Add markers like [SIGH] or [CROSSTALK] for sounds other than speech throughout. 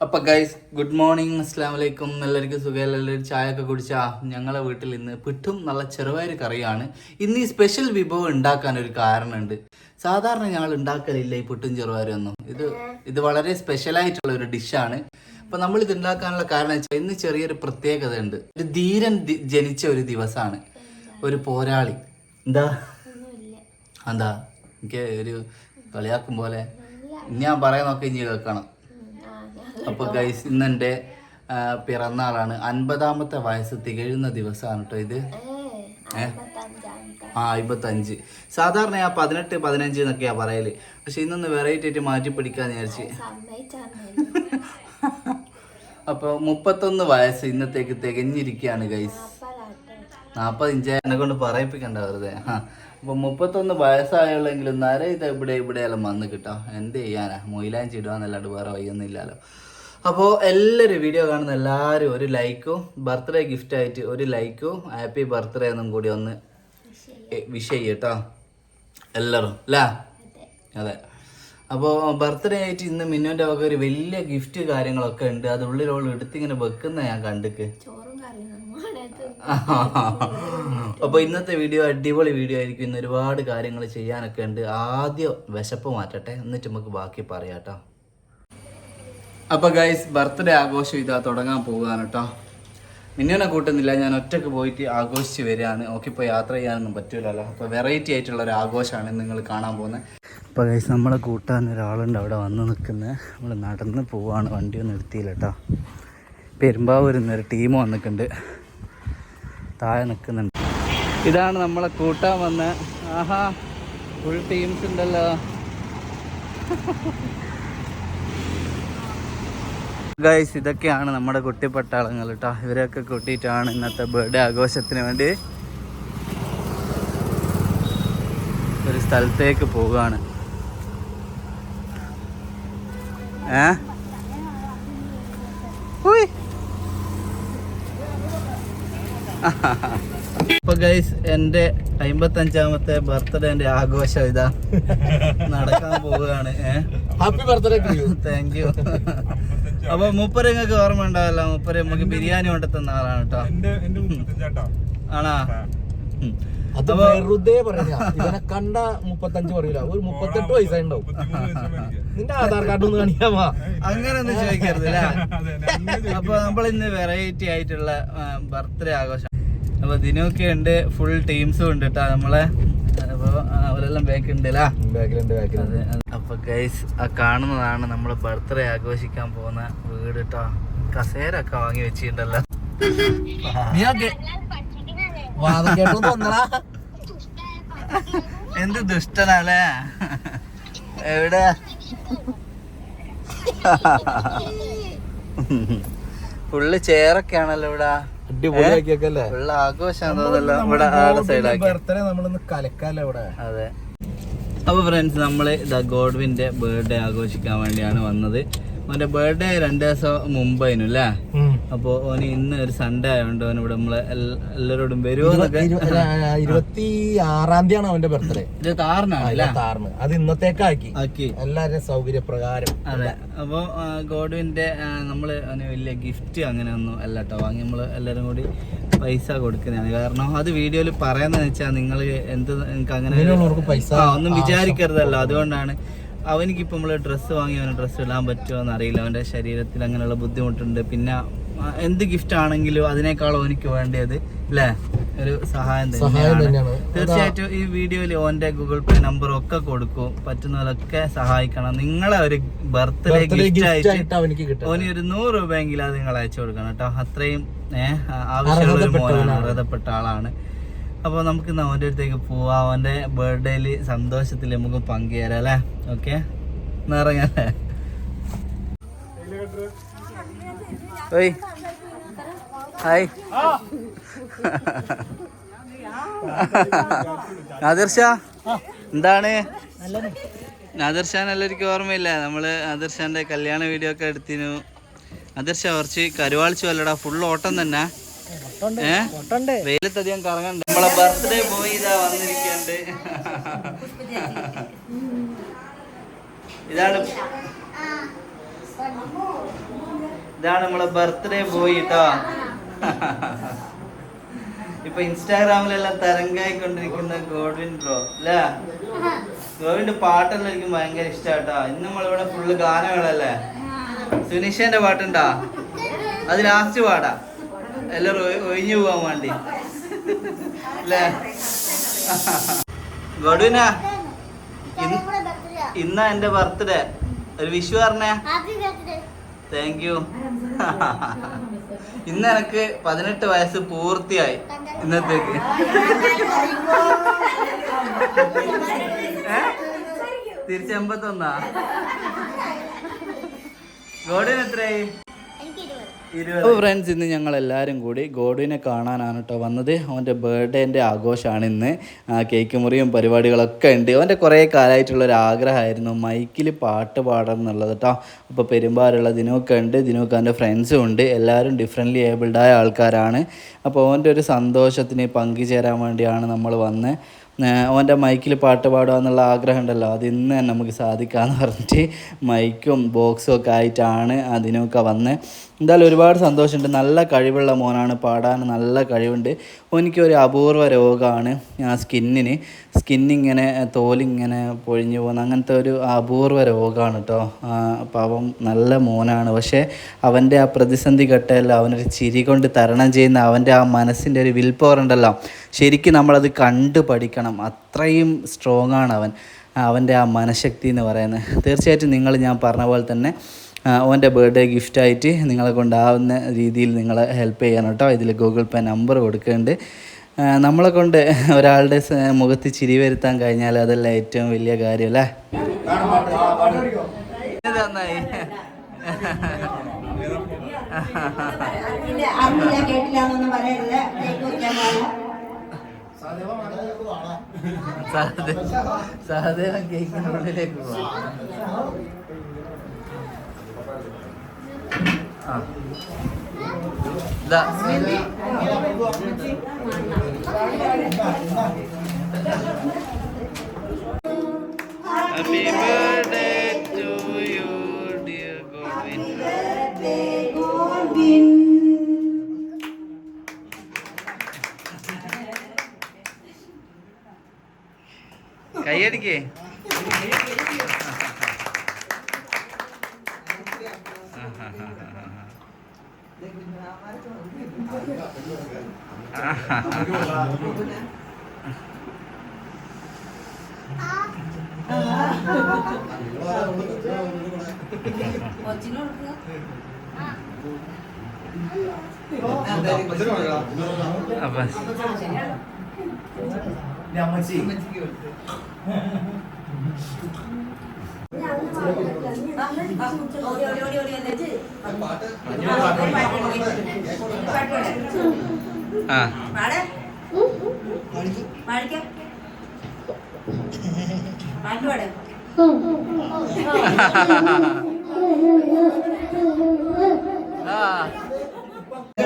അപ്പൊ guys good morning അസ്സാം വലൈക്കും എല്ലാവർക്കും സുഖം എല്ലാവരും ചായ ഒക്കെ കുടിച്ചാ? ഞങ്ങളെ വീട്ടിൽ ഇന്ന് പിട്ടും നല്ല ചെറുപയർ കറിയാണ്. ഇന്ന് ഈ സ്പെഷ്യൽ വിഭവം ഉണ്ടാക്കാൻ ഒരു കാരണമുണ്ട്. സാധാരണ ഞങ്ങൾ ഉണ്ടാക്കലില്ല ഈ പുട്ടും ചെറുപയറും ഒന്നും ഇത് ഇത് വളരെ സ്പെഷ്യൽ ആയിട്ടുള്ള ഒരു ഡിഷാണ് അപ്പൊ നമ്മൾ ഇത് ഉണ്ടാക്കാനുള്ള കാരണം വെച്ചാൽ ഇന്ന് ചെറിയൊരു പ്രത്യേകത ഉണ്ട് ഒരു ധീരൻ ജനിച്ച ഒരു ദിവസമാണ്. ഒരു പോരാളി. എന്താ? എന്താ? എനിക്ക് ഒരു കളിയാക്കും പോലെ. ഞാൻ പറയാൻ നോക്കി ഇനി കേൾക്കണം. അപ്പൊ ഗൈസ് ഇന്ന് എന്റെ ആ, പിറന്നാളാണ്. അൻപതാമത്തെ വയസ്സ് തികഴുന്ന ദിവസമാണ് കേട്ടോ ഇത്. ഏ? ആ അമ്പത്തഞ്ച് സാധാരണ ആ പതിനെട്ട് പതിനഞ്ച് എന്നൊക്കെയാ പറയൽ. പക്ഷെ ഇന്നൊന്ന് വെറൈറ്റി ആയിട്ട് മാറ്റി പിടിക്കാന്ന് [LAUGHS] വിചാരിച്ച്. അപ്പൊ മുപ്പത്തൊന്ന് വയസ്സ് ഇന്നത്തേക്ക് തികഞ്ഞിരിക്കുകയാണ് ഗൈസ് നാപ്പത് ഇഞ്ച് എന്നെ കൊണ്ട് പറയിപ്പിക്കണ്ട വെറുതെ. ആ അപ്പൊ മുപ്പത്തൊന്ന് വയസ്സായുള്ളെങ്കിലും നര ഇത് ഇവിടെ ഇവിടെയെല്ലാം വന്ന് കിട്ടാം. എന്ത് ചെയ്യാനാ? മൊയിലാഞ്ചി ഇടുവാന്നല്ലാണ്ട് വേറെ വയ്യൊന്നും ഇല്ലല്ലോ. അപ്പോൾ എല്ലാവരും വീഡിയോ കാണുന്ന എല്ലാവരും ഒരു ലൈക്കും ബർത്ത്ഡേ ഗിഫ്റ്റ് ആയിട്ട് ഒരു ലൈക്കും ഹാപ്പി ബർത്ത്ഡേ എന്നും കൂടി ഒന്ന് വിഷ് ചെയ്യട്ടോ എല്ലാവരും അല്ലേ അതെ. അപ്പോൾ ബർത്ത്ഡേ ആയിട്ട് ഇന്ന് മിന്നുവിന്റെ വക ഒരു വലിയ ഗിഫ്റ്റ് കാര്യങ്ങളൊക്കെ ഉണ്ട്. അത് ഉള്ളിലുള്ള എടുത്തിങ്ങനെ വെക്കുന്ന ഞാൻ കണ്ടിക്ക്. [LAUGHS] അപ്പോൾ ഇന്നത്തെ വീഡിയോ അടിപൊളി വീഡിയോ ആയിരിക്കും. ഇന്ന് ഒരുപാട് കാര്യങ്ങൾ ചെയ്യാനൊക്കെ ഉണ്ട്. ആദ്യം വിശപ്പ് മാറ്റട്ടെ. എന്നിട്ട് നമുക്ക് ബാക്കി പറയാം കേട്ടോ അപ്പോൾ ഗൈസ് ബർത്ത്ഡേ ആഘോഷം ഇതാ തുടങ്ങാൻ പോവുകയാണ് കേട്ടോ മിന്നുവിനെ കൂട്ടുന്നില്ല ഞാൻ ഒറ്റയ്ക്ക് പോയിട്ട് ആഘോഷിച്ച് വരികയാണ്. ഓക്കെ ഇപ്പോൾ യാത്ര ചെയ്യാനൊന്നും പറ്റൂലല്ലോ. അപ്പോൾ വെറൈറ്റി ആയിട്ടുള്ള ഒരു ആഘോഷമാണ് നിങ്ങൾ കാണാൻ പോകുന്നത്. അപ്പോൾ ഗൈസ് നമ്മളെ കൂട്ടാൻ ഒരാളുണ്ട് അവിടെ വന്ന് നിൽക്കുന്നത് നമ്മൾ നടന്ന് പോവാണ് വണ്ടിയൊന്നും എടുത്തില്ല കേട്ടോ പെരുമ്പാവൂരിൽ നിന്നൊരു ടീം വന്നിട്ടുണ്ട്. താഴെ നിൽക്കുന്നുണ്ട്. ഇതാണ് നമ്മളെ കൂട്ടാൻ വന്ന. ആഹാ ഫുൾ ടീംസ് ഉണ്ടല്ലോ. [LAUGHS] ഗൈസ് ഇതൊക്കെയാണ് നമ്മുടെ കുട്ടിപ്പട്ടാളങ്ങൾ കേട്ടോ ഇവരെയൊക്കെ കൂട്ടിയിട്ടാണ് ഇന്നത്തെ ബർത്ത്ഡേ ആഘോഷത്തിന് വേണ്ടി ഒരു സ്ഥലത്തേക്ക് പോവുകയാണ്. ഏ. അപ്പൊ ഗൈസ് എന്റെ അമ്പത്തഞ്ചാമത്തെ ബർത്ത്ഡേന്റെ ആഘോഷം ഇതാ. നടക്കാൻ പോവുകയാണ്. ഹാപ്പി ബർത്ത്ഡേ താങ്ക് യു അപ്പൊ മൂപ്പര് നിങ്ങൾക്ക് ഓർമ്മ ഉണ്ടാവല്ലോ മൂപ്പര് നമുക്ക് ബിരിയാണി കൊണ്ട് തന്ന ആളാണ് കേട്ടോ. ആണാ. അത് വെറുതെ പറഞ്ഞ ഇവനെ കണ്ട മുപ്പത്തഞ്ച് പറയൂല. ഒരു മുപ്പത്തെട്ട് വയസ്സായി ഉണ്ടാവും [LAUGHS] നിന്റെ ആധാർ കാർഡ് ഒന്ന് കാണിക്കാമാ? [LAUGHS] അങ്ങനെ ഒന്നും ചോദിക്കരുത് അല്ലേ [LAUGHS] അതെ, അതെ. അപ്പൊ നമ്മൾ ഇന്ന് വെറൈറ്റി ആയിട്ടുള്ള ബർത്ത്ഡേ ആഘോഷം. അപ്പൊ ദിനൊക്കെ ഉണ്ട് ഫുൾ ടീംസും ഉണ്ട് കേട്ടോ നമ്മളെ. അപ്പൊ അവരെല്ലാം ബാക്കിണ്ടല്ലേ ബാക്കിലുണ്ട് ബാക്കിലുണ്ട് അതെ, അതെ. അപ്പൊ ഗൈസ് ആ കാണുന്നതാണ് നമ്മൾ ബർത്ത്ഡേ ആഘോഷിക്കാൻ പോകുന്ന വീട് കേട്ടോ കസേര ഒക്കെ വാങ്ങി വെച്ചിട്ടുണ്ടല്ലോ. എന്ത് ദുഷ്ടനാലേ എവിടെ? ഫുള്ള് ചെയറൊക്കെ ആണല്ലോ ഇവിടെ അടിപൊളിയാക്കിയൊക്കെ ഫുള്ള് ആഘോഷം ഇവിടെ സൈഡാക്കി ബർത്ത്ഡേ നമ്മളൊന്ന് കലക്കാല്ലോ ഇവിടെ? അതെ. അപ്പോൾ ഫ്രണ്ട്സ് നമ്മൾ ദ ഗോഡ്വിന്റെ ബർത്ത്ഡേ ആഘോഷിക്കാൻ വേണ്ടിയാണ് വന്നത്. അവന്റെ ബർത്ത്ഡേ രണ്ട് ദിവസം മുമ്പായിരുന്നു അല്ലേ? അപ്പോൾ ഓന് ഇന്ന് ഒരു സൺഡേ ആയതുകൊണ്ട് ഓൻ ഇവിടെ നമ്മളെ എല്ലാരോടും എല്ലാവരോടും വരുമോ ഇരുപത്തി ആറാം തീയതിയാണ് അവന്റെ ബർത്ത്ഡേ ഇരുപത്തി ആറിനാണ് അത് ഇന്നത്തേക്കാക്കി. ആക്കി. എല്ലാവരുടെയും സൗകര്യപ്രകാരം. അതെ. അപ്പോൾ ഗോഡ്വിന്റെ നമ്മൾ അവന് വലിയ ഗിഫ്റ്റ് അങ്ങനെ ഒന്നും അല്ല കേട്ടോ വാങ്ങി നമ്മൾ എല്ലാരും കൂടി പൈസ കൊടുക്കുന്നതാണ്. കാരണം അത് വീഡിയോയിൽ പറയുന്നതെന്ന് വെച്ചാൽ നിങ്ങൾ എന്ത് നിങ്ങൾക്ക് അങ്ങനെ പൈസ ഒന്നും വിചാരിക്കരുതല്ലോ. അതുകൊണ്ടാണ് അവനിക്കിപ്പോൾ നമ്മൾ ഡ്രസ്സ് വാങ്ങി അവന് ഡ്രസ്സ് ഇടാൻ പറ്റുമോ എന്നറിയില്ല. അവന്റെ ശരീരത്തിൽ അങ്ങനെയുള്ള ബുദ്ധിമുട്ടുണ്ട്. പിന്നെ എന്ത് ഗിഫ്റ്റ് ആണെങ്കിലും അതിനേക്കാളും എനിക്ക് വേണ്ടത് അല്ലേ ഒരു സഹായം സഹായം തന്നെയാണ്. തീർച്ചയായിട്ടും ഈ വീഡിയോയിൽ ഓന്റെ ഗൂഗിൾ പേ നമ്പർ ഒക്കെ കൊടുക്കും. പറ്റുന്നവരൊക്കെ സഹായിക്കണം. നിങ്ങളെ ഒരു ബർത്ത്ഡേ ഗിഫ്റ്റ് ആയിട്ട് ഓന് ഒരു നൂറ് രൂപയെങ്കിലും അത് നിങ്ങൾ അയച്ചു കൊടുക്കണം കേട്ടോ. അത്രയും ഏഹ് ആവശ്യമുള്ള ഒരു മോനാണ് അർഹതപ്പെട്ട ആളാണ്. അപ്പോൾ നമുക്ക് ഇന്ന് അവന്റെ അടുത്തേക്ക് പോവാം. അവന്റെ ബർത്ത്ഡേയിൽ സന്തോഷത്തിൽ നമുക്ക് പങ്കുചേരാം അല്ലേ? ഓക്കെ? ഇറങ്ങല്ലേ? ഓയ്. ഹായ്. നാദിർഷ എന്താണ്? നാദിർഷാൻ എല്ലാവർക്കും ഓർമ്മയില്ല. നമ്മൾ നാദിർഷാന്റെ കല്യാണ വീഡിയോ ഒക്കെ എടുത്തിനു നാദിർഷ കുറച്ച് കരുവാളിച്ചു അല്ലടാ ഫുൾ ഓട്ടം തന്നെ. വെയിലത്തധികം കറങ്ങണ്ട. നമ്മളെ ബർത്ത്ഡേ പോയി ഇതാ വന്നിരിക്കണ്ട്. ഇതാണ് ഇതാണ് നമ്മളെ ബർത്ത്ഡേ പോയി കേട്ടോ ഇപ്പൊ ഇൻസ്റ്റാഗ്രാമിലെല്ലാം തരംഗായിക്കൊണ്ടിരിക്കുന്ന ഗോഡ്വിൻ ബ്രോ അല്ലേ ഗോവിന്റെ പാട്ടെല്ലാം എനിക്ക് ഭയങ്കര ഇഷ്ടാട്ടോ. ഇന്ന് നമ്മളിവിടെ ഫുള്ള് ഗാനങ്ങളല്ലേ? സുനിഷന്റെ പാട്ടുണ്ടാ? അത് ലാസ്റ്റ് പാടാ. എല്ലാരും ഒഴിഞ്ഞു പോവാൻ വേണ്ടി. അല്ലേ ഗോഡ്വിന ഇന്ന് ഇന്നാ എന്റെ ബർത്ത്ഡേ ഒരു വിഷു പറഞ്ഞേ. താങ്ക് യു [LAUGHS] ഇന്ന് എനിക്ക് പതിനെട്ട് വയസ്സ് പൂർത്തിയായി ഇന്നത്തേക്ക്. തിരിച്ചെമ്പത്തൊന്നാ ഗോഡിന് എത്രയായി? അപ്പോൾ ഫ്രണ്ട്സ് ഇന്ന് ഞങ്ങൾ എല്ലാവരും കൂടി ഗോഡുവിനെ കാണാനാണ് കേട്ടോ വന്നത്. അവന്റെ ബർത്ത്ഡേന്റെ ആഘോഷമാണ് ഇന്ന്. കേക്ക് മുറിയും പരിപാടികളൊക്കെ ഉണ്ട്. അവന്റെ കുറേ കാലമായിട്ടുള്ള ഒരു ആഗ്രഹമായിരുന്നു മൈക്കിൽ പാട്ട് പാടണം എന്നുള്ളത് കേട്ടോ അപ്പോൾ പെരുമ്പാറുള്ള ദിനമൊക്കെ ഉണ്ട്. ദിനമൊക്കെ അവന്റെ ഫ്രണ്ട്സും ഉണ്ട്. എല്ലാവരും ഡിഫറെന്റ്ലി ഏബിൾഡായ ആൾക്കാരാണ്. അപ്പോൾ അവന്റെ ഒരു സന്തോഷത്തിന് പങ്കുചേരാൻ വേണ്ടിയാണ് നമ്മൾ വന്ന്. അവന്റെ മൈക്കിൽ പാട്ട് പാടുക എന്നുള്ള ആഗ്രഹം ഉണ്ടല്ലോ. അത് ഇന്ന് തന്നെ നമുക്ക് സാധിക്കാമെന്ന് പറഞ്ഞിട്ട് മൈക്കും ബോക്സും ഒക്കെ ആയിട്ടാണ് അതിനൊക്കെ വന്ന്. എന്തായാലും ഒരുപാട് സന്തോഷമുണ്ട്. നല്ല കഴിവുള്ള മോനാണ്. പാടാൻ നല്ല കഴിവുണ്ട്. എനിക്ക് ഒരു അപൂർവ രോഗമാണ് ആ സ്കിന്നിന്. സ്കിന്നിങ്ങനെ തോലിങ്ങനെ പൊഴിഞ്ഞു പോകുന്ന അങ്ങനത്തെ ഒരു അപൂർവ രോഗമാണ് കേട്ടോ പാവം നല്ല മോനാണ്. പക്ഷേ അവന്റെ ആ പ്രതിസന്ധി ഘട്ടമല്ല. അവനൊരു ചിരി കൊണ്ട് തരണം ചെയ്യുന്ന അവന്റെ ആ മനസ്സിന്റെ ഒരു വിൽ പവർ ഉണ്ടല്ലോ. ശരിക്കും നമ്മളത് കണ്ടു പഠിക്കണം. അത്രയും സ്ട്രോങ് ആണ് അവൻ. അവന്റെ ആ മനഃശക്തി എന്ന് പറയുന്നത്. തീർച്ചയായിട്ടും നിങ്ങൾ ഞാൻ പറഞ്ഞ പോലെ തന്നെ ഓന്റെ ബർത്ത്ഡേ ഗിഫ്റ്റായിട്ട് നിങ്ങളെ കൊണ്ടാവുന്ന രീതിയിൽ നിങ്ങളെ ഹെൽപ്പ് ചെയ്യണം കേട്ടോ ഇതിൽ ഗൂഗിൾ പേ നമ്പർ കൊടുക്കുന്നുണ്ട് നമ്മളെ കൊണ്ട് ഒരാളുടെ മുഖത്ത് ചിരി വരുത്താൻ കഴിഞ്ഞാൽ അതല്ല ഏറ്റവും വലിയ കാര്യമല്ലേ അല്ലേ നന്നായി അറിഞ്ഞില്ല പോവാം ആ ഇതാ Happy birthday to you, dear Govind. കൈയടിക്കേ അപ്പൊ ഓടി ഓടി ഓടി ഓടി എന്നിട്ട്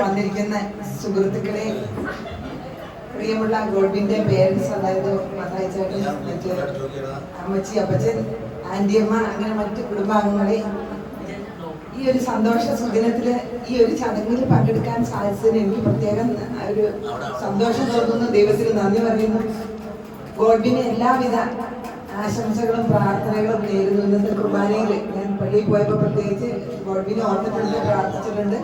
വന്നിരിക്കുന്ന സുഹൃത്തുക്കളെ പ്രിയമുള്ള ഗോൾബിന്റെ പേരൻസ് അതായത് മതായിച്ചേട്ടൻ മറ്റേ അമ്മച്ചി അപ്പച്ചൻ ആന്റിയമ്മ അങ്ങനെ മറ്റു കുടുംബാംഗങ്ങളെ ഈ ഒരു സന്തോഷ സുദിനത്തിൽ ഈ ഒരു ചടങ്ങിൽ പങ്കെടുക്കാൻ സാധിച്ചതിന് എനിക്ക് പ്രത്യേകം ഒരു സന്തോഷം തോന്നുന്നു. ദൈവത്തിന് നന്ദി പറയുന്നു. ഗോൾബിന് എല്ലാവിധ ആശംസകളും പ്രാർത്ഥനകളും നേരുന്നു. ഇന്നത്തെ കുർബാനയിൽ ഞാൻ പള്ളിയിൽ പോയപ്പോൾ പ്രത്യേകിച്ച് ഗോൾബിനെ ഓർത്തിട്ടുണ്ട് പ്രാർത്ഥിച്ചിട്ടുണ്ട്.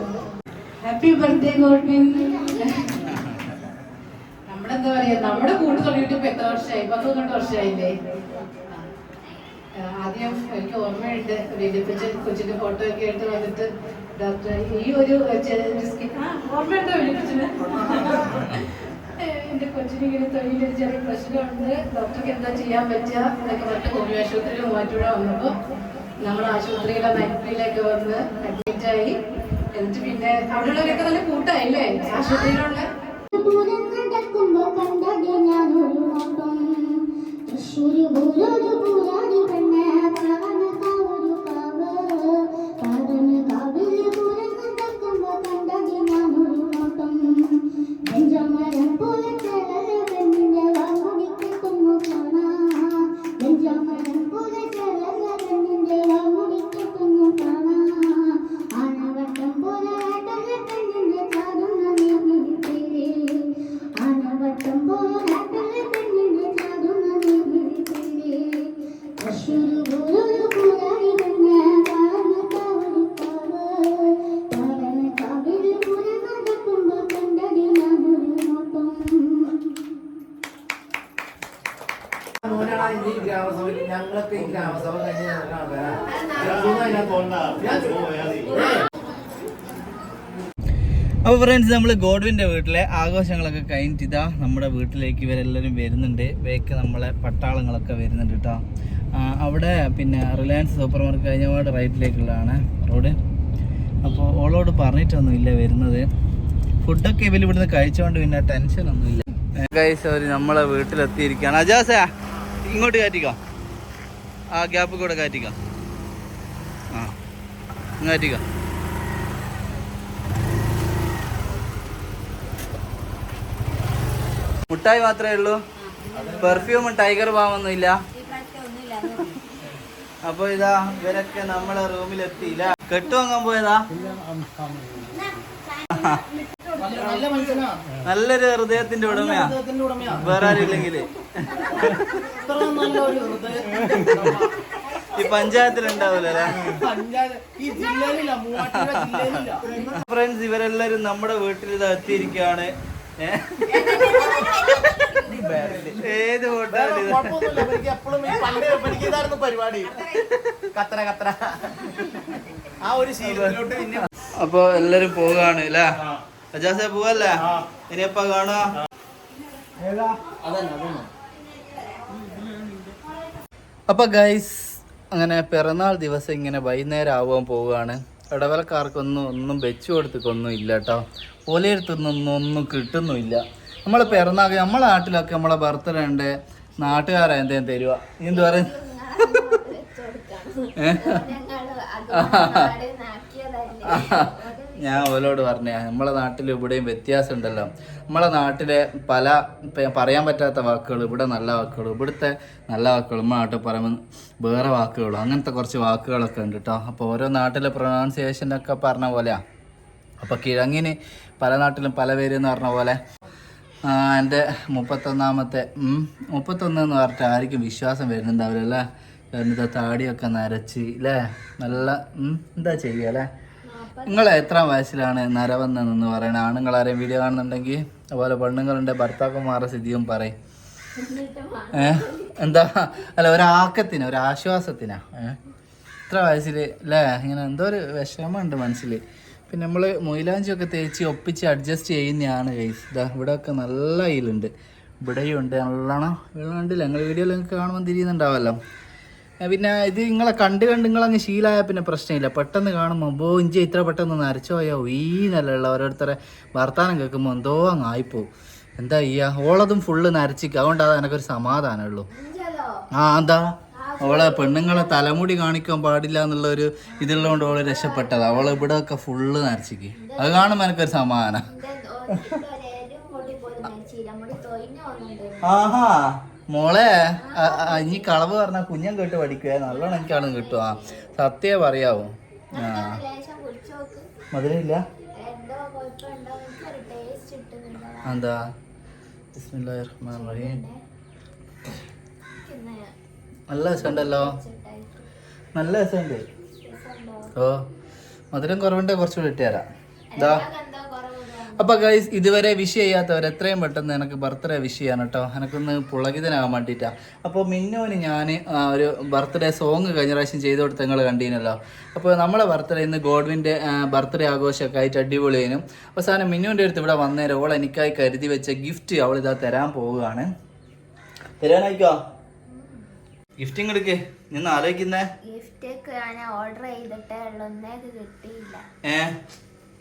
ഹാപ്പി ബർത്ത്ഡേ ഗോൾബിൻ നമ്മളെന്താ പറയാ നമ്മുടെ കൂട്ട് തുടങ്ങിയിട്ട് ഇപ്പൊ എത്ര വർഷമായി പന്ത്രണ്ട് വർഷമായില്ലേ ആദ്യം എനിക്ക് ഓർമ്മയുണ്ട് വലിയപ്പച്ചൻ കൊച്ചിന്റെ ഫോട്ടോ ഒക്കെ ആയിട്ട് വന്നിട്ട് ഡോക്ടർ ഈ ഒരു എന്റെ കൊച്ചിന് ഇങ്ങനെ തൊഴിലൊരു ചെറിയ പ്രശ്നമുണ്ട്. ഡോക്ടർക്ക് എന്താ ചെയ്യാൻ പറ്റുക എന്നൊക്കെ പറഞ്ഞിട്ട് ഹോമിയോ ആശുപത്രിയിൽ മാറ്റൂടെ വന്നപ്പോൾ നമ്മുടെ ആശുപത്രിയിലെ നൈറ്റിലൊക്കെ വന്ന് അഡ്മിറ്റ് ആയി എന്നിട്ട് പിന്നെ അവിടെയുള്ളവരൊക്കെ നല്ല കൂട്ടായില്ലേ? ആശുപത്രിയിലുള്ള നാട്ടിലൊക്കെ ഈ ഗ്രാമസഭ അപ്പോൾ ഫ്രണ്ട്സ് നമ്മൾ ഗോഡ്വിന്റെ വീട്ടിലെ ആഘോഷങ്ങളൊക്കെ കഴിഞ്ഞിട്ട് നമ്മുടെ വീട്ടിലേക്ക് ഇവരെല്ലാവരും വരുന്നുണ്ട്. വേക്ക് നമ്മളെ പട്ടാളങ്ങളൊക്കെ വരുന്നുണ്ട് കേട്ടോ. അവിടെ പിന്നെ റിലയൻസ് സൂപ്പർ മാർക്കറ്റ് കഴിഞ്ഞപാട് റൈറ്റിലേക്കുള്ളതാണ് റോഡ്. അപ്പോൾ ഓളോട് പറഞ്ഞിട്ടൊന്നുമില്ല വരുന്നത്. ഫുഡൊക്കെ ഇവർ ഇവിടുന്ന് കഴിച്ചുകൊണ്ട് പിന്നെ ടെൻഷനൊന്നുമില്ല അവർ നമ്മളെ വീട്ടിലെത്തിയിരിക്കുകയാണ്. അജാസ ഇങ്ങോട്ട് കയറ്റിക്കാം. ആ ഗ്യാപ്പ് കൂടെ കയറ്റിക്കാം. ആ കയറ്റിക്കാം. മുട്ടായി മാത്രമേ ഉള്ളൂ. പെർഫ്യൂമും ടൈഗർ ബാമൊന്നും ഇല്ല. അപ്പൊ ഇതാ ഇവരൊക്കെ നമ്മളെ റൂമിലെത്തിയില്ല കെട്ടു വാങ്ങാൻ പോയതാ? നല്ലൊരു ഹൃദയത്തിന്റെ ഉടമയാ. വേറെ ആരുമില്ലെങ്കിൽ. ഈ പഞ്ചായത്തിലുണ്ടാവൂലേ ഫ്രണ്ട്സ് ഇവരെല്ലാരും നമ്മുടെ വീട്ടിൽ ഇത് എത്തിയിരിക്കുകയാണ്. ഏ? ഏത് എപ്പോഴും പരിപാടി. ആ ഒരു ശീലത്തിലോട്ട് പിന്നെ അപ്പൊ എല്ലാരും പോകാണ് അല്ലേ? അജാസെ പോവല്ലേ? ഇനിയപ്പ കാണാ അതന്നെ അതന്നെ. അപ്പൊ ഗൈസ് അങ്ങനെ പിറന്നാൾ ദിവസം ഇങ്ങനെ വൈകുന്നേരം ആവാൻ പോവുകയാണ്. ഇടവലക്കാർക്കൊന്നും ഒന്നും വെച്ചു കൊടുത്തൊന്നും ഇല്ല കേട്ടോ ഓലയെടുത്തൊന്നും ഒന്നും കിട്ടുന്നുമില്ല. നമ്മൾ പിറന്നാൾ നമ്മളെ നാട്ടിലൊക്കെ നമ്മളെ ബർത്ത്ഡേ ഉണ്ട് നാട്ടുകാരെ എന്തേലും തരുക എന്തു എന്ത് പറയും? [LAUGHS] ഞാൻ ഓലോട് പറഞ്ഞ നമ്മളെ നാട്ടിൽ ഇവിടെയും വ്യത്യാസം ഉണ്ടല്ലോ നമ്മളെ നാട്ടിലെ പല പറയാൻ പറ്റാത്ത വാക്കുകൾ ഇവിടെ നല്ല വാക്കുകൾ ഇവിടുത്തെ നല്ല വാക്കുകൾ നമ്മുടെ നാട്ടിൽ പറയുമ്പോൾ വേറെ വാക്കുകളും അങ്ങനത്തെ കുറച്ച് വാക്കുകളൊക്കെ ഉണ്ട് കേട്ടോ അപ്പോൾ ഓരോ നാട്ടിലെ പ്രൊണൗൺസിയേഷനൊക്കെ പറഞ്ഞ പോലെയാ. അപ്പോൾ കിഴങ്ങിന് പല നാട്ടിലും പല പേര് എന്ന് പറഞ്ഞ പോലെ എന്റെ മുപ്പത്തൊന്നാമത്തെ മുപ്പത്തൊന്ന് എന്ന് പറഞ്ഞിട്ട് ആർക്കും വിശ്വാസം വരുന്നുണ്ടാവില്ല അല്ലേ എന്നിട്ട് താടിയൊക്കെ നരച്ച് അല്ലേ നല്ല എന്താ ചെയ്യുക അല്ലേ? നിങ്ങൾ എത്ര വയസ്സിലാണ് നരവന്നെന്ന് പറയണേ? ആണുങ്ങളാരെയും വീഡിയോ കാണുന്നുണ്ടെങ്കിൽ അതുപോലെ പെണ്ണുങ്ങളുടെ ഭർത്താക്കന്മാരുടെ സ്ഥിതിയും പറയും. എന്താ? അല്ല ഒരാക്കത്തിന് ഒരാശ്വാസത്തിനാ. ഇത്ര വയസ്സിൽ അല്ലേ? ഇങ്ങനെ എന്തോ ഒരു വിഷമമുണ്ട് മനസ്സിൽ പിന്നെ നമ്മൾ മൊയിലാഞ്ചിയൊക്കെ തേച്ച് ഒപ്പിച്ച് അഡ്ജസ്റ്റ് ചെയ്യുന്നതാണ് കൈസ് ഇതാ ഇവിടെയൊക്കെ നല്ല ഇതിലുണ്ട് ഇവിടെയും ഉണ്ട്. നല്ലോണം വെള്ളമുണ്ടില്ല നിങ്ങൾ വീഡിയോയിൽ നിങ്ങൾക്ക് കാണുമ്പോൾ തിരിയുന്നുണ്ടാവല്ലോ. പിന്നെ ഇത് നിങ്ങളെ കണ്ട് കണ്ട് നിങ്ങളങ്ങ് ശീലായ പിന്നെ പ്രശ്നമില്ല. പെട്ടെന്ന് കാണുമ്പോൾ ബോ ഇഞ്ചി ഇത്ര പെട്ടെന്ന് നരച്ചോയോ ഈ നിലയുള്ള ഓരോരുത്തരെ വർത്താനം കേൾക്കുമ്പോൾ എന്തോ അങ്ങ് ആയിപ്പോവും. എന്താ ചെയ്യുക ഓളതും ഫുള്ള് നരച്ചിക്കുക അതുകൊണ്ടാണ് എനിക്കൊരു സമാധാനമുള്ളൂ. ആ എന്താ? അവളെ പെണ്ണുങ്ങളെ തലമുടി കാണിക്കാൻ പാടില്ല എന്നുള്ള ഒരു ഇതുള്ളതുകൊണ്ട് അവളെ രക്ഷപ്പെട്ടത്. അവളെ ഇവിടെ ഒക്കെ ഫുള്ള് നരച്ചിക്ക്. അത് കാണുമ്പോൾ എനിക്കൊരു സമാധാനം. ആഹാ. മോളെ ഇനി കളവ് പറഞ്ഞ കുഞ്ഞൻ കേട്ട് പഠിക്കുക നല്ലോണം എനിക്കാണ് കിട്ടുക സത്യ പറയാവോ ആ. മധുരയില്ല? എന്താ നല്ല രസമുണ്ടല്ലോ? നല്ല രസമുണ്ട്. ഓ മധുരം കുറവുണ്ടെ കുറച്ചുകൂടി ഇട്ടുതരാം. ഇതാ അപ്പൊ ഗൈസ് ഇതുവരെ വിഷ് ചെയ്യാത്തവർ എത്രയും പെട്ടെന്ന് എനിക്ക് ബർത്ത്ഡേ വിഷ് ചെയ്യാൻ കേട്ടോ. എനിക്കൊന്ന് പുളകിതനാകാൻ വേണ്ടിയിട്ടാണ് അപ്പോൾ മിന്നോന് ഞാൻ ഒരു ബർത്ത്ഡേ സോങ് കഴിഞ്ഞ പ്രാവശ്യം ചെയ്തു കൊടുത്ത നിങ്ങൾ കണ്ടീനല്ലോ. അപ്പോൾ നമ്മളെ ബർത്ത്ഡേ ഇന്ന് ഗോഡ്വിന്റെ ബർത്ത്ഡേ ആഘോഷമൊക്കെ ആയിട്ട് അടിപൊളിയേനും. അവസാനം മിന്നുവിന്റെ അടുത്ത് ഇവിടെ വന്നേരം ഓൾ എനിക്കായി കരുതി വെച്ച ഗിഫ്റ്റ് അവൾ ഇതാ തരാൻ പോവുകയാണ്. തരാനായിക്കോ? ഗിഫ്റ്റിങ് എടുക്കേ നിന്ന് ആലോചിക്കുന്നേ. ഗിഫ്റ്റ് ഞാൻ ഓർഡർ ചെയ്തിട്ടേ ഉള്ളൂ. കിട്ടിയില്ല. ഏ?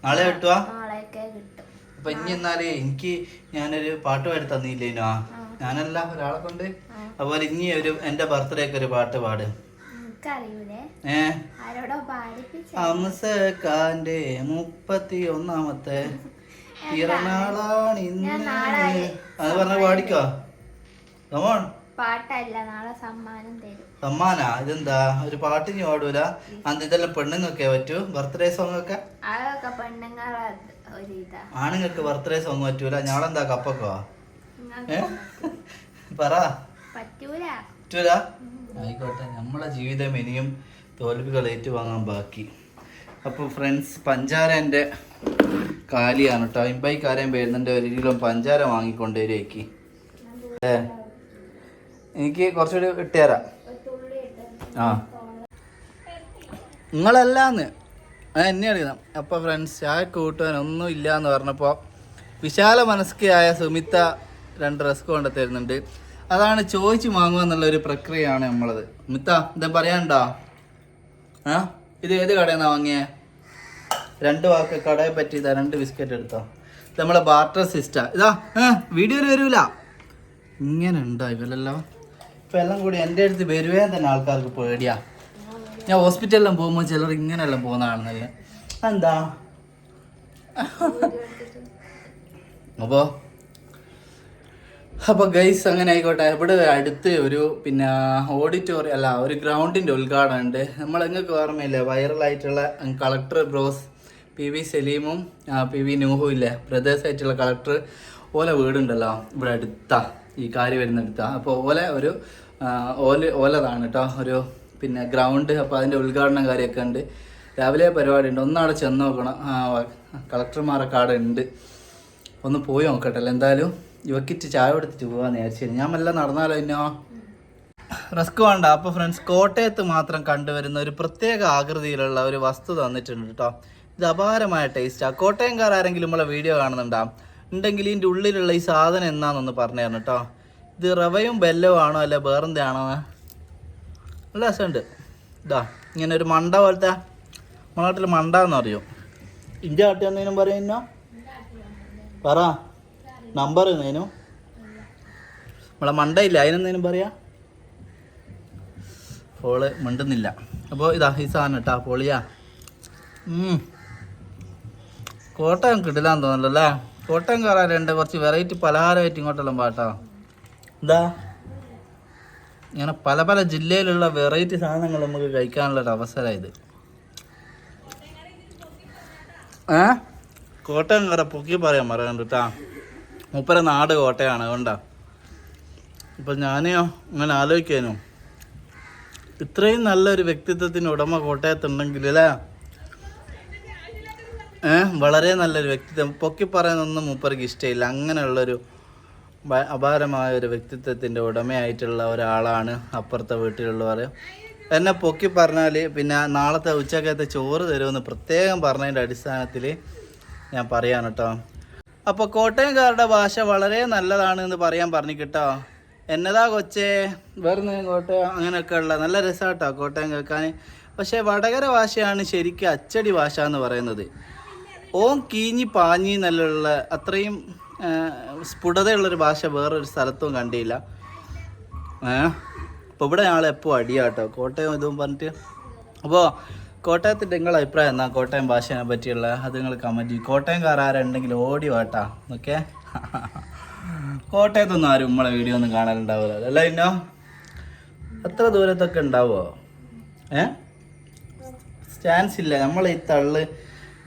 നാളെ കിട്ടുവാ? നാളെ കിട്ടും. അപ്പൊ ഇനി എന്നാലേ എനിക്ക് ഞാനൊരു പാട്ട് പാടി തന്നില്ലേനോ ഞാനല്ല ഒരാളെ കൊണ്ട്. അതുപോലെ ഇനി ഒരു എന്റെ ബർത്ത്ഡേക്ക് ഒരു പാട്ട് പാട്. അംസക്കാന്റെ മുപ്പത്തി ഒന്നാമത്തെ പിറന്നാളാണ് ഇന്ന്. അത് പറഞ്ഞ പാടിക്കോ? കമോൺ പാട്ടല്ല നാളെ സമ്മാനം തരും. സമ്മാന? ഇതെന്താ? ഒരു പാട്ട് ഇനി പാടൂല. അന്ന് ഇതെല്ലാം പെണ്ണുങ്ങൊക്കെ പറ്റൂ? ബർത്ത്ഡേ സോങ് ഒക്കെ? അതൊക്കെ പെണ്ണുങ്ങളെ ആണുങ്ങൾക്ക് ബർത്ത്ഡേ സോങ് പറ്റൂല. ഞാളെന്താ കപ്പക്കോ? പറ. പറ്റൂല. ആയിക്കോട്ടെ. നമ്മളെ ജീവിതം ഇനിയും തോൽവികൾ ഏറ്റുവാങ്ങാൻ ബാക്കി. അപ്പോൾ ഫ്രണ്ട്സ് പഞ്ചാര എന്റെ കാലിയാണ് കേട്ടോ ഇമ്പൈക്കാരൻ വരുന്നുണ്ട് ഒരു കിലോ പഞ്ചാര വാങ്ങിക്കൊണ്ടുവരേക്ക് ഏ? എനിക്ക് കുറച്ചുകൂടി ഇട്ടേരാ. ആ. നിങ്ങളല്ലാന്ന്. അത് എന്നെ അറിയാം അപ്പോൾ ഫ്രണ്ട്സ് ആ കൂട്ടുവാൻ ഒന്നും ഇല്ല എന്ന് പറഞ്ഞപ്പോൾ വിശാല മനസ്കയായ സുമിത്ത രണ്ട് ഡ്രസ് കൊണ്ട് തരുന്നുണ്ട്. അതാണ് ചോദിച്ചു വാങ്ങുക എന്നുള്ള ഒരു പ്രക്രിയയാണ് നമ്മളത്. സുമിത്ത എന്താ പറയാനുണ്ടോ? ആ? ഇത് ഏത് കടയിൽ വാങ്ങിയേ? രണ്ട് വാക്ക് കടയെ പറ്റി ഇതാ രണ്ട് ബിസ്ക്കറ്റ് എടുത്തോ. ഇത് നമ്മളെ ബാർട്ടർ സിസ്റ്റ ഇതാ വീഡിയോയിൽ വരൂല. ഇങ്ങനെ ഉണ്ടോ ഇവരെല്ലാം? ഇപ്പം എല്ലാം കൂടി എന്റെ അടുത്ത് വരുവേ തന്നെ ആൾക്കാർക്ക് പേടിയാ. ഞാൻ ഹോസ്പിറ്റലിലും പോകുമ്പോൾ ചിലർ ഇങ്ങനെയെല്ലാം പോകുന്നതാണെന്നല്ല എന്താ അപ്പോൾ അപ്പോൾ ഗൈസ് അങ്ങനെ ആയിക്കോട്ടെ. ഇവിടെ അടുത്ത് ഒരു പിന്നെ ഓഡിറ്റോറിയം അല്ല ഒരു ഗ്രൗണ്ടിന്റെ ഉദ്ഘാടനം ഉണ്ട്. നമ്മൾ നിങ്ങൾക്ക് ഓർമ്മയില്ലേ വൈറലായിട്ടുള്ള കളക്ടർ ബ്രോസ് പി വി സലീമും പി വി നൂഹും ഇല്ലേ? ബ്രദേഴ്സ് ആയിട്ടുള്ള കളക്ടർ ഓല വീടുണ്ടല്ലോ ഇവിടെ അടുത്താ ഈ കാര്യം വരുന്ന അടുത്താ അപ്പോൾ ഓല ഒരു ഓല ഓലതാണ് കേട്ടോ ഒരു പിന്നെ ഗ്രൗണ്ട് അപ്പോൾ അതിന്റെ ഉദ്ഘാടനം കാര്യമൊക്കെ ഉണ്ട്. രാവിലെ പരിപാടി ഉണ്ട്. ഒന്നവിടെ ചെന്ന് നോക്കണം. കളക്ടർമാരൊക്കെ അവിടെ ഉണ്ട്. ഒന്ന് പോയി നോക്കട്ടെ. അല്ലേ എന്തായാലും യുവക്കിറ്റ് ചായ കൊടുത്തിട്ട് പോകാമെന്ന് വിചാരിച്ചു ഞാൻ മെല്ലെ നടന്നാലോ ഇന്നോ? റിസ്ക് വേണ്ട. അപ്പോൾ ഫ്രണ്ട്സ് കോട്ടയത്ത് മാത്രം കണ്ടുവരുന്ന ഒരു പ്രത്യേക ആകൃതിയിലുള്ള ഒരു വസ്തു തന്നിട്ടുണ്ട് കേട്ടോ ഇത് അപാരമായ ടേസ്റ്റാണ് കോട്ടയംകാർ ആരെങ്കിലും നമ്മളെ വീഡിയോ കാണുന്നുണ്ടാ? ഉണ്ടെങ്കിൽ ഇതിന്റെ ഉള്ളിലുള്ള ഈ സാധനം എന്നാന്നൊന്ന് പറഞ്ഞു തരണം കേട്ടോ ഇത് റവയും ബെല്ലവും ആണോ? അല്ല വേറെന്താ ആണോ? നല്ല രസമുണ്ട്. ഇതാ ഇങ്ങനെ ഒരു മണ്ട പോലത്തെ നമ്മളെ നാട്ടിൽ മണ്ട എന്നറിയും? ഇന്ത്യ നാട്ടിൽ എന്തെങ്കിലും പറയുന്നോ പറ. നമ്പർ എന്നതിനും നമ്മളെ മണ്ടയില്ല അതിനെന്തേലും പറയാ? ഫോൾ മിണ്ടുന്നില്ല. അപ്പോൾ ഇതാ ഈ സാധനം കേട്ടാ പൊളിയാ. കോട്ടയം കിടിലാന്ന് തോന്നല്ലോ അല്ലേ കോട്ടയം കയറാനുണ്ട് കുറച്ച് വെറൈറ്റി പലഹാരമായിട്ട് ഇങ്ങോട്ടെല്ലാം പാട്ടാ. എന്താ ഇങ്ങനെ പല പല ജില്ലയിലുള്ള വെറൈറ്റി സാധനങ്ങൾ നമുക്ക് കഴിക്കാനുള്ള ഒരു അവസരമാണ് ഇത്. ഏ? കോട്ടയം കയറ പൊക്കി പറയാൻ പറയാൻ കേട്ടാ മൂപ്പര നാട് കോട്ടയാണ് അതുകൊണ്ടാ. ഇപ്പം ഞാനോ ഇങ്ങനെ ആലോചിക്കാനോ. ഇത്രയും നല്ലൊരു വ്യക്തിത്വത്തിന് ഉടമ കോട്ടയത്തുണ്ടെങ്കിൽ അല്ലേ? ഏ? വളരെ നല്ലൊരു വ്യക്തിത്വം. പൊക്കി പറയാനൊന്നും മൂപ്പർക്ക് ഇഷ്ടമില്ല അങ്ങനെയുള്ളൊരു അപാരമായ ഒരു വ്യക്തിത്വത്തിന്റെ ഉടമയായിട്ടുള്ള ഒരാളാണ് അപ്പുറത്തെ വീട്ടിലുള്ളവർ എന്നെ പൊക്കി പറഞ്ഞാൽ പിന്നെ നാളത്തെ ഉച്ചക്കത്തെ ചോറ് തരുമെന്ന് പ്രത്യേകം പറഞ്ഞതിന്റെ അടിസ്ഥാനത്തിൽ ഞാൻ പറയാൻ കേട്ടോ അപ്പോൾ കോട്ടയംകാരുടെ ഭാഷ വളരെ നല്ലതാണ് എന്ന് പറയാൻ പറഞ്ഞു കേട്ടോ എന്നതാ കൊച്ചേ? വേർന്ന് കോട്ടയം അങ്ങനെയൊക്കെ ഉള്ള നല്ല രസമാട്ടോ കോട്ടയം കേൾക്കാൻ. പക്ഷേ വടകര ഭാഷയാണ് ശരിക്കും അച്ചടി ഭാഷ എന്ന് പറയുന്നത്. ഓം കീഞ്ഞി പാഞ്ഞി എന്നുള്ള അത്രയും സ്ഫുടതയുള്ളൊരു ഭാഷ വേറൊരു സ്ഥലത്തും കണ്ടില്ല. അപ്പോൾ ഇവിടെ ഞങ്ങൾ എപ്പോൾ അടിയാട്ടോ? കോട്ടയം ഇതും പറഞ്ഞിട്ട്. അപ്പോൾ കോട്ടയത്തിന്റെ നിങ്ങളുടെ അഭിപ്രായം എന്നാ കോട്ടയം ഭാഷയെ പറ്റിയുള്ള അത് നിങ്ങൾ കമന്റ് കോട്ടയംകാർ ആരുണ്ടെങ്കിൽ ഓടി വാട്ടാ. ഓക്കെ? കോട്ടയത്തൊന്നും ആരും നമ്മളെ വീഡിയോ ഒന്നും കാണാനുണ്ടാവില്ല അല്ല ഇന്നോ? എത്ര ദൂരത്തൊക്കെ ഉണ്ടാവോ? ഏ? ചാൻസ് ഇല്ല. നമ്മൾ ഈ തള്ള്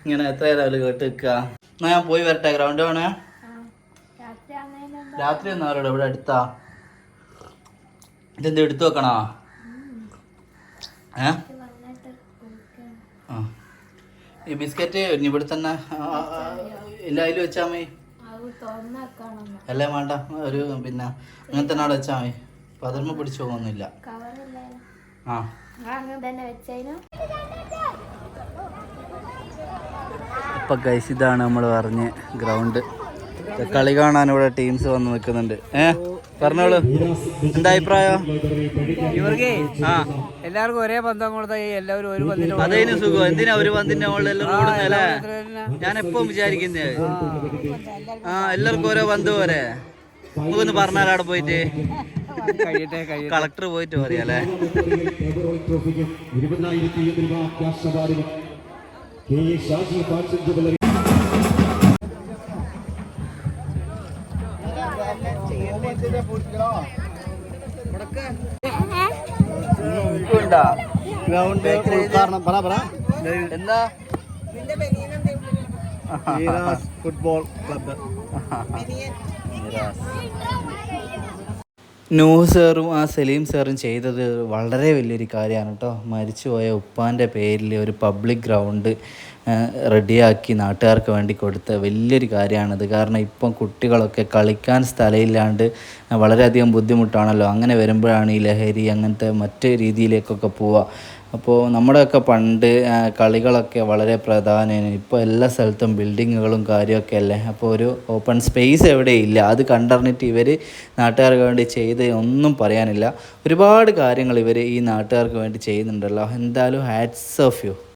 ഇങ്ങനെ എത്ര രാവിലെ കേട്ട് നിൽക്കുക. എന്നാൽ ഞാൻ പോയി വരട്ടെ. ഗ്രൗണ്ട് വേണേ രാത്രി ഒന്നും അവരോട് ഇവിടെ അടുത്താ. ഇതെന്ത് എടുത്തു വെക്കണോ? ഏ? ആ. ഈ ബിസ്ക്കറ്റ് ഇവിടെ തന്നെ ഇല്ല അതിൽ വെച്ചാൽ മതി. അല്ലേ വേണ്ട. ഒരു പിന്നെ അങ്ങനെ തന്നെ അവിടെ വെച്ചാൽ മതി. പതിർമ പിടിച്ചു പോകുന്നില്ല ആ. ഇപ്പൊ ഗൈസ് ഇതാണ് നമ്മൾ പറഞ്ഞ ഗ്രൗണ്ട് കളി കാണാൻ ഇവിടെ ടീംസ് വന്ന് നിൽക്കുന്നുണ്ട്. ഏ? പറഞ്ഞോളൂ. എന്താ അഭിപ്രായം? ഇവർക്ക് ആ എല്ലാവർക്കും ഒരേ ബന്ധം കൊടുത്ത എല്ലാവരും ഒരു ബന്ധം അതേനു സുഖം. എന്തിനാ ഒരു പന്തിന്റെ മുകളിൽ എല്ലാവരും കൂടുന്നല്ലേ ഞാൻ എപ്പം വിചാരിക്കുന്നേ. ആ. എല്ലാവർക്കും ഓരോ പന്ത് പോരെ. നമുക്കൊന്ന് പറഞ്ഞാൽ അവിടെ പോയിട്ട്? കളക്ടർ പോയിട്ട് പറയാല്ലേ ഇരുപതിനായിരത്തി രൂപ ക്യാഷ് അവാർഡിന് കെ ഗ്രൗണ്ട് ഗ്രൗണ്ട് എന്താ? Football club. നൂഹ് സാറും ആ സലീം സാറും ചെയ്തത് വളരെ വലിയൊരു കാര്യമാണ് കേട്ടോ. മരിച്ചുപോയ ഉപ്പാന്റെ പേരിൽ ഒരു പബ്ലിക് ഗ്രൗണ്ട് റെഡിയാക്കി നാട്ടുകാർക്ക് വേണ്ടി കൊടുത്ത വലിയൊരു കാര്യമാണിത്. കാരണം ഇപ്പം കുട്ടികളൊക്കെ കളിക്കാൻ സ്ഥലമില്ലാണ്ട് വളരെയധികം ബുദ്ധിമുട്ടാണല്ലോ. അങ്ങനെ വരുമ്പോഴാണ് ഈ ലഹരി അങ്ങനത്തെ മറ്റ് രീതിയിലേക്കൊക്കെ പോവുക. അപ്പോൾ നമ്മുടെയൊക്കെ പണ്ട് കളികളൊക്കെ വളരെ പ്രധാനമാണ് ഇപ്പോൾ എല്ലാ സ്ഥലത്തും ബിൽഡിങ്ങുകളും കാര്യമൊക്കെ അല്ലേ? അപ്പോൾ ഒരു ഓപ്പൺ സ്പേസ് എവിടെയില്ല അത് കണ്ടറിഞ്ഞിട്ട് ഇവർ നാട്ടുകാർക്ക് വേണ്ടി ചെയ്ത് ഒന്നും പറയാനില്ല. ഒരുപാട് കാര്യങ്ങൾ ഇവർ ഈ നാട്ടുകാർക്ക് വേണ്ടി ചെയ്യുന്നുണ്ടല്ലോ. എന്തായാലും ഹാറ്റ്സ് ഓഫ് യു.